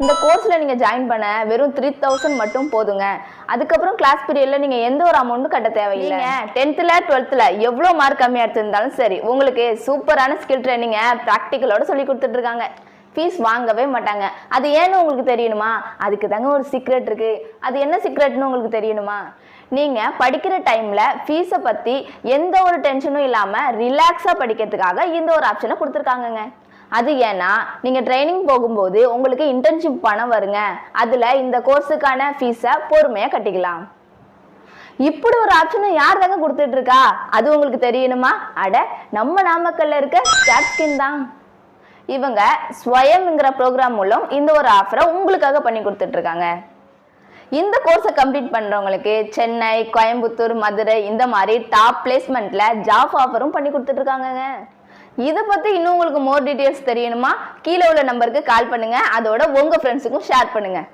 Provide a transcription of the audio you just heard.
இந்த கோர்ஸ்ல நீங்க ஜாயின் பண்ண வெறும் த்ரீ தௌசண்ட் மட்டும் போதுங்க. அதுக்கப்புறம் கிளாஸ் பீரியட்ல நீங்க எந்த ஒரு அமௌண்ட்டும் கட்ட தேவையில்லை. டென்த்ல டுவெல்த்ல எவ்வளவு மார்க் கம்மியா எடுத்திருந்தாலும் சரி உங்களுக்கு சூப்பரான ஸ்கில் ட்ரைனிங்க ப்ராக்டிக்கலோட சொல்லி கொடுத்துட்டு இருக்காங்க. ஃபீஸ் வாங்கவே மாட்டாங்க. அது ஏன்னு உங்களுக்கு தெரியணுமா? அதுக்கு தாங்க ஒரு சீக்ரெட் இருக்கு. அது என்ன சீக்ரெட்னு உங்களுக்கு தெரியணுமா? நீங்கள் படிக்கிற டைமில் ஃபீஸை பற்றி எந்த ஒரு டென்ஷனும் இல்லாமல் ரிலாக்ஸாக படிக்கிறதுக்காக இந்த ஒரு ஆப்ஷனை கொடுத்துருக்காங்கங்க. அது ஏன்னா நீங்கள் ட்ரைனிங் போகும்போது உங்களுக்கு இன்டர்ன்ஷிப் பணம் வருங்க. அதில் இந்த கோர்ஸுக்கான ஃபீஸை பொறுமையாக கட்டிக்கலாம். இப்படி ஒரு ஆப்ஷனை யார் தாங்க கொடுத்துட்டு இருக்கா அது உங்களுக்கு தெரியணுமா? அட நம்ம நாமக்கல்ல இருக்க ஸ்கின் தான். இவங்க ஸ்வயம்ங்கிற ப்ரோக்ராம் மூலம் இந்த ஒரு ஆஃபரை உங்களுக்காக பண்ணி கொடுத்துட்டு இருக்காங்க இந்த கோர்ஸை கம்ப்ளீட் பண்ணுறவங்களுக்கு சென்னை கோயம்புத்தூர் மதுரை இந்த மாதிரி டாப் பிளேஸ்மெண்ட்ல ஜாப் ஆஃபரும் பண்ணி கொடுத்துட்ருக்காங்கங்க. இதை பற்றி இன்னும் உங்களுக்கு மோர் டீட்டெயில்ஸ் தெரியணுமா? கீழே உள்ள நம்பருக்கு கால் பண்ணுங்கள் அதோட உங்கள் ஃப்ரெண்ட்ஸுக்கும் ஷேர் பண்ணுங்கள்